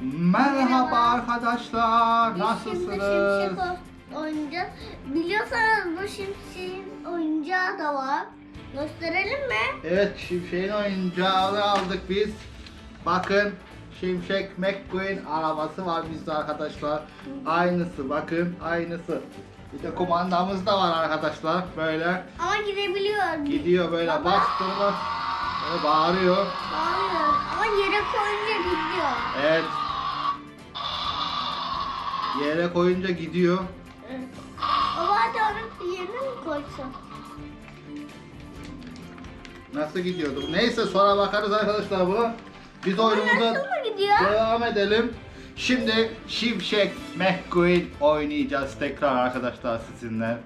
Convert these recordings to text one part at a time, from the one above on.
Merhaba arkadaşlar, nasılsınız? Şimdi şimşek oyuncağı. Biliyorsanız bu şimşeğin oyuncağı da var. Gösterelim mi? Evet, Şimşek'in oyuncağını aldık biz. Bakın, Şimşek McQueen arabası var bizde arkadaşlar. Aynısı, bakın, aynısı. Bir de kumandamız da var arkadaşlar, böyle. Ama gidebiliyor. Gidiyor böyle Baba. bastırma, böyle bağırıyor. Bağırıyor. Ama yere koyunca gidiyor. Evet. Yere koyunca gidiyor. Evet. Baba hadi onu yerine mi koysun? Nasıl gidiyordu? Neyse sonra bakarız arkadaşlar bu. Biz oyunumuza devam edelim. Şimdi Şimşek McQueen oynayacağız tekrar arkadaşlar sizinle.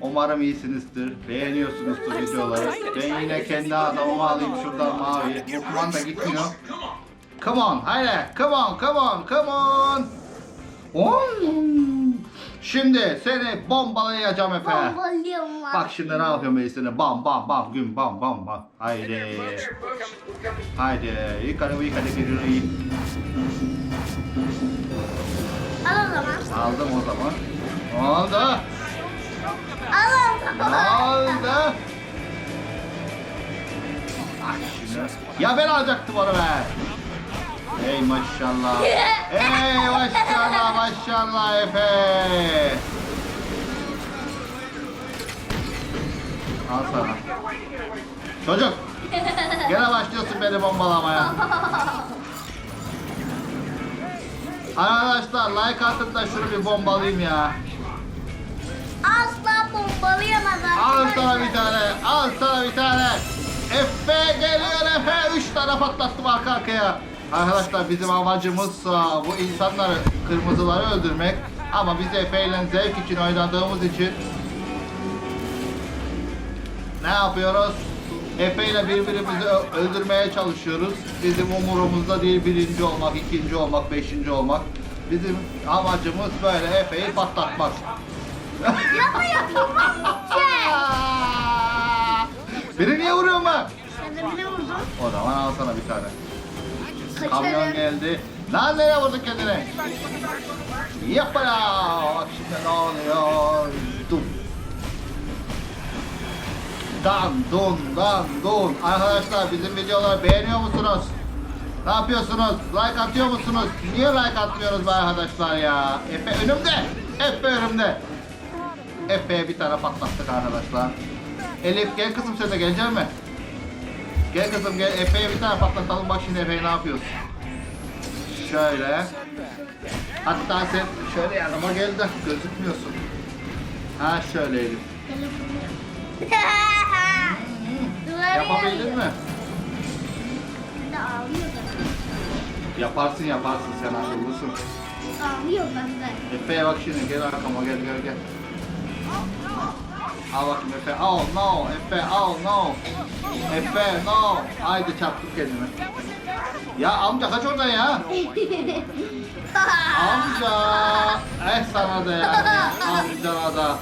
Umarım iyisinizdir. Beğeniyorsunuzdur videoları. Ben yine kendi adamımı alayım şuradan mavi. Bu kumanda gitmiyor. Come on, haydi. Come on, come on, come on. Şimdi seni bombalayacağım Efe. Bombalıyorum. Bak şimdi ne yapıyorum ben seni. Bam bam bam gün bam bam bam. Haydi. Haydi. Yukarı yukarı yukarı. Al o zaman. Aldım o zaman. Oldu? Al o zaman. oldu? Şimdi. Ya ben alacaktım onu be. Ey maşallah. Ey maşallah maşallah Efe. Al sana. Çocuk. Gene başlıyorsun beni bombalamaya. Arkadaşlar like atın da şunu bir bombalayayım ya. Asla bombalayamaz Al sana bir tane. Al sana bir tane. Efe geliyor Efe. Üç tane patlattım arka arkaya. Arkadaşlar bizim amacımız aa, bu insanları, kırmızıları öldürmek. Ama biz Efe ile zevk için oynadığımız için ne yapıyoruz? Efe ile birbirimizi öldürmeye çalışıyoruz. Bizim umurumuzda değil birinci olmak, ikinci olmak, beşinci olmak. Bizim amacımız böyle Efe'yi patlatmak. Yapma yapamam ki. Biri niye vuruyor mu? Sen de bile vurdun. O zaman al sana bir tane. Kamyon Kaçarım. geldi. Lan nereye vurdun kendini? Yapma ya. Bak şimdi ne oluyor? Dum. Dan dun dan dun. Arkadaşlar bizim videoları beğeniyor musunuz? Ne yapıyorsunuz? Like atıyor musunuz? Niye like atmıyoruz be arkadaşlar ya? Efe önümde. Efe önümde. Efe'ye bir tane patlattık arkadaşlar. Elif gel kızım sen de gelecek mi? Gel kızım gel Efe'ye bir tane patlatalım bak şimdi Efe'ye ne yapıyoruz? Şöyle. Hatta sen şöyle yanıma gel de gözükmüyorsun. Ha şöyle Elif. Duvara Yapabildin mi? Yaparsın yaparsın sen akıllısın. Ağlıyor benden. Efe'ye bak şimdi gel arkama gel gel gel. Al bakayım Efe. Oh no Efe oh no. Efe no. Haydi çarptık kendimi. Ya amca kaç oradan ya. Amca. Eh sana da ya. Amcana da.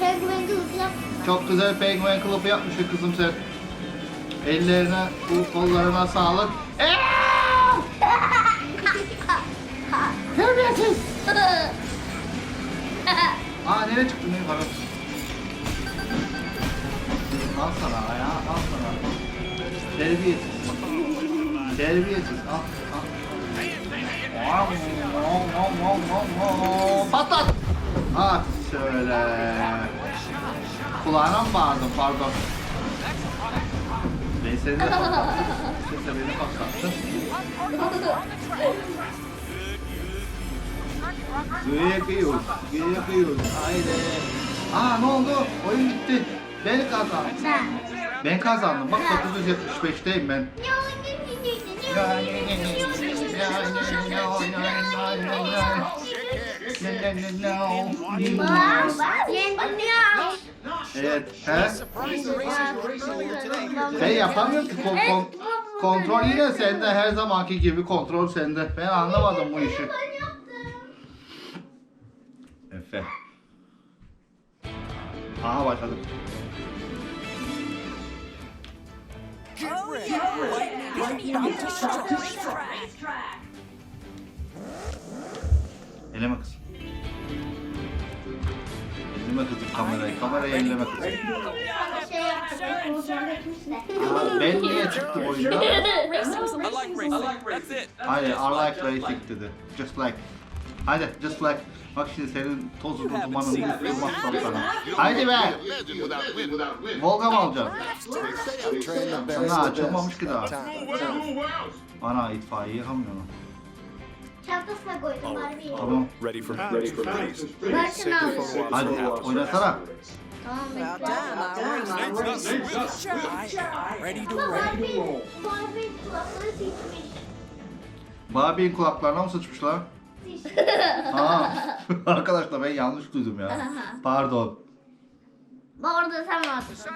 Penguen kılık yap. Çok güzel penguen kılıfı yapmışsın kızım sen. Ellerine, bu kollarına sağlık. Eee! Terbiyesiz. Aa nereye çıktın benim para? Al sana ya, al sana. Terbiyesiz. Terbiyesiz, al, al. Patlat! Ha şöyle. Kulağına mı bağırdım pardon. Ben de patlattım. Sen beni patlattın. Göğe kıyıyoruz. Göğe kıyıyoruz. Haydi. Aa ne oldu? Oyun bitti. Ben kazandım. Ben. Ben kazandım. Bak 975'teyim ben. Evet. He? Ben yapamıyorum ki kon- kon- kontrol yine sende her zamanki gibi kontrol sende. Ben anlamadım bu işi. Efe. Aha. Fight Eleme kızım. Eleme kızım kamerayı. Kamerayı elleme kızım. Aa, ben niye çıktım oyundan? I like racing. That's it. Hayır, I like racing dedi. Just like. Hadi, just like. Bak şimdi senin tozunu dumanını yutturmazsam sana. Haydi be! Volga mı alacaksın? Ana açılmamış ki daha. Ana itfaiye yakamıyor lan. Çantasına koydum Barbie'yi. Tamam. Ready for ready for peace. Versene abi. Hadi oynasana. Tamam. Barbie'nin kulaklarına mı sıçmış lan? Aa, arkadaşlar ben yanlış duydum ya. Pardon. Bu arada sen varsın.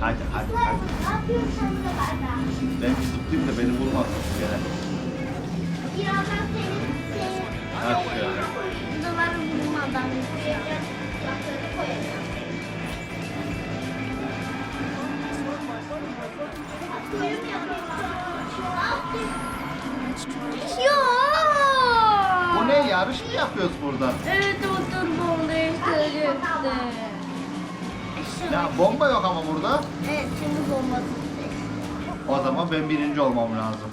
Hadi hadi hadi. Ne yapıyorsun da benden? Ben gittim de beni vurmasın gene. Birazdan yapıyoruz burada? Evet otur bombayı söylüyordu. Ya bomba yok ama burada. Evet şimdi bombası. O zaman ben birinci olmam lazım.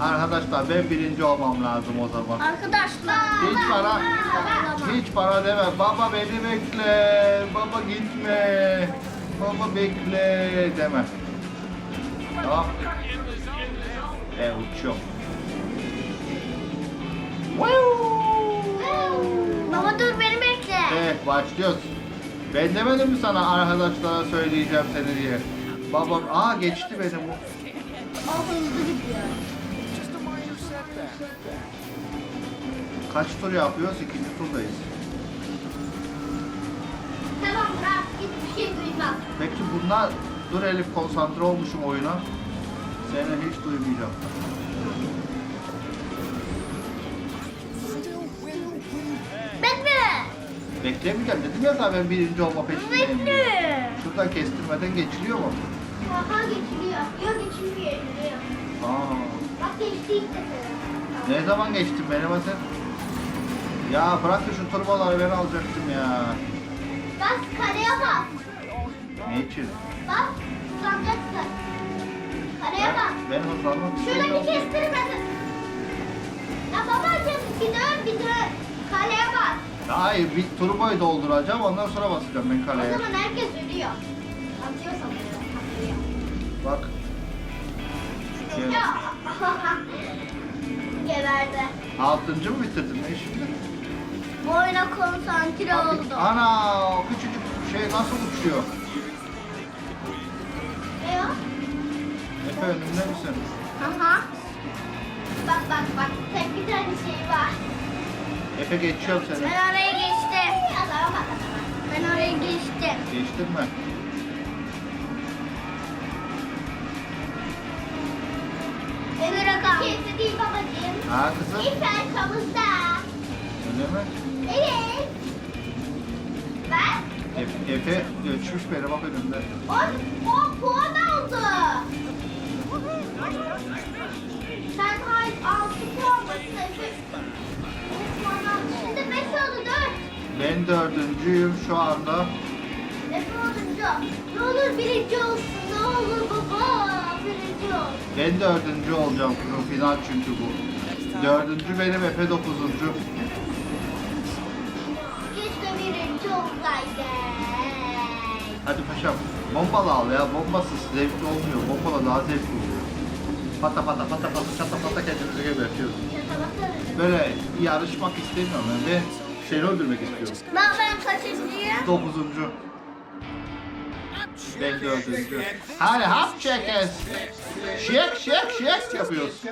Arkadaşlar ben birinci olmam lazım o zaman. Arkadaşlar. Hiç para, hiç para deme. Baba beni bekle. Baba gitme. Baba bekle deme. Tamam. E uçuyorum. Baba dur beni bekle. Evet başlıyoruz. Ben demedim mi sana arkadaşlara söyleyeceğim seni diye. Babam, aa geçti beni bu. Hızlı gidiyor. Kaç tur yapıyoruz? İkinci turdayız. Tamam bırak hiçbir şey duymam. Peki bunlar, dur Elif konsantre olmuşum oyuna. Seni hiç duymayacağım. Beklemeyeceğim dedim ya sana ben birinci olma peşindeyim. Bekle. Şuradan kestirmeden geçiliyor mu? Aha geçiliyor. Yok. Geçiliyor. Aa, Bak geçti işte. ne zaman geçtin benim sen? Ya bırak da şu turboları ben alacaktım ya. Bas kaleye bas. Ne için? Bak hızlanacaksın. Kaleye bas. Ben hızlanmak Şöyle bir istemiyorum. kestirmedin. Ya babacığım bir dön bir dön. Kaleye bas. Hayır bir turboyu dolduracağım ondan sonra basacağım ben O kaleye. zaman herkes ölüyor. Atıyor sanıyor. Atıyor. Bak. Gel. Ya. Geberdi. Altıncı mı bitirdin ne şimdi? Bu oyuna konsantre oldum. Ana o küçücük şey nasıl uçuyor? Ne o? Efe önümde misin? Aha. Bak bak bak. Tek bir tane şey var. Efe geçiyorum seni. Ben oraya geçtim. Bak. Ben oraya geçtim. Geçtin mi? Evet. Bırakalım. Kimse değil babacığım. Ha kızım. İlk arkamızda. Öyle mi? Evet. Ben Efe, Efe ölçmüş beni bak önümde. o, o puan aldı. Sen hayır altı puan mısın? Oldu dört. Ben dördüncüyüm şu anda. Efe olunca. Ne olur birinci olsun. Ne olur baba. Birinci ol. Ben dördüncü olacağım kızım final çünkü bu. Dördüncü benim Efe dokuzuncu. Keşke birinci olsaydı. Hadi paşam bombalı al ya bombasız zevkli olmuyor. Bombalı daha zevkli oluyor. Pata pata pata pata çata pata kendimizi gebertiyoruz. Şatabatlarım. Böyle yarışmak istemiyorum ben. Ben seni öldürmek istiyorum. Ben ben kaçıncıyım? Dokuzuncu. Ben dördüncü. Hadi hap çekes. Şek şek şek yapıyoruz.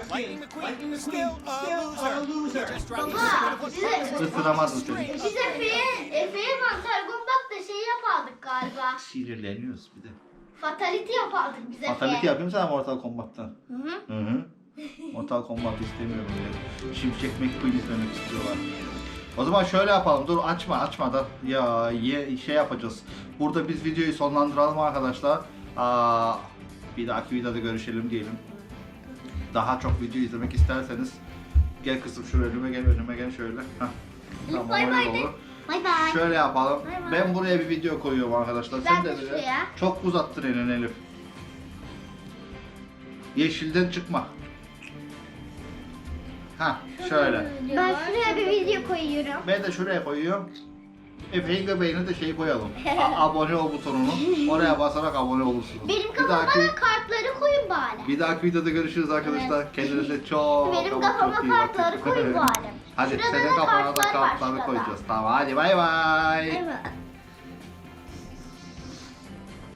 Baba bize, Isıramadım seni. biz Efe'ye, Efe'ye mantar gumbakta şey yapardık galiba. Sinirleniyoruz bir de. Fatality yapardık biz Efe'ye. Fatality yapayım sana Mortal Kombat'tan. Hı hı. Hı hı. Mortal Kombat istemiyorum diye. Şimşek McQueen izlemek istiyorlar. O zaman şöyle yapalım. Dur açma açma da. Ya ye, şey yapacağız. Burada biz videoyu sonlandıralım arkadaşlar. Aa, Bir dahaki videoda görüşelim diyelim. Daha çok video izlemek isterseniz gel kızım şuraya önüme gel önüme gel şöyle. Tamam Bay bay öyle de. olur. Bay bay. Şöyle yapalım. Bay bay. Ben buraya bir video koyuyorum arkadaşlar. Ben Sen de de şuraya. Çok uzattın elini Elif. Yeşilden çıkma. Ha şöyle. Ben şuraya bir video koyuyorum. Ben de şuraya koyuyorum. Efe'nin göbeğine de şey koyalım. A- abone ol butonunu. Oraya basarak abone olursunuz. Benim bir kafama dahaki, da kartları koyun bari. bir dahaki videoda görüşürüz arkadaşlar. Kendinize çok Benim ama kafama çok iyi bakın. kartları koyun bari. Hadi Şurada senin da kafana da kartlar var kartları şurada. koyacağız. Tamam hadi bay bay. Evet.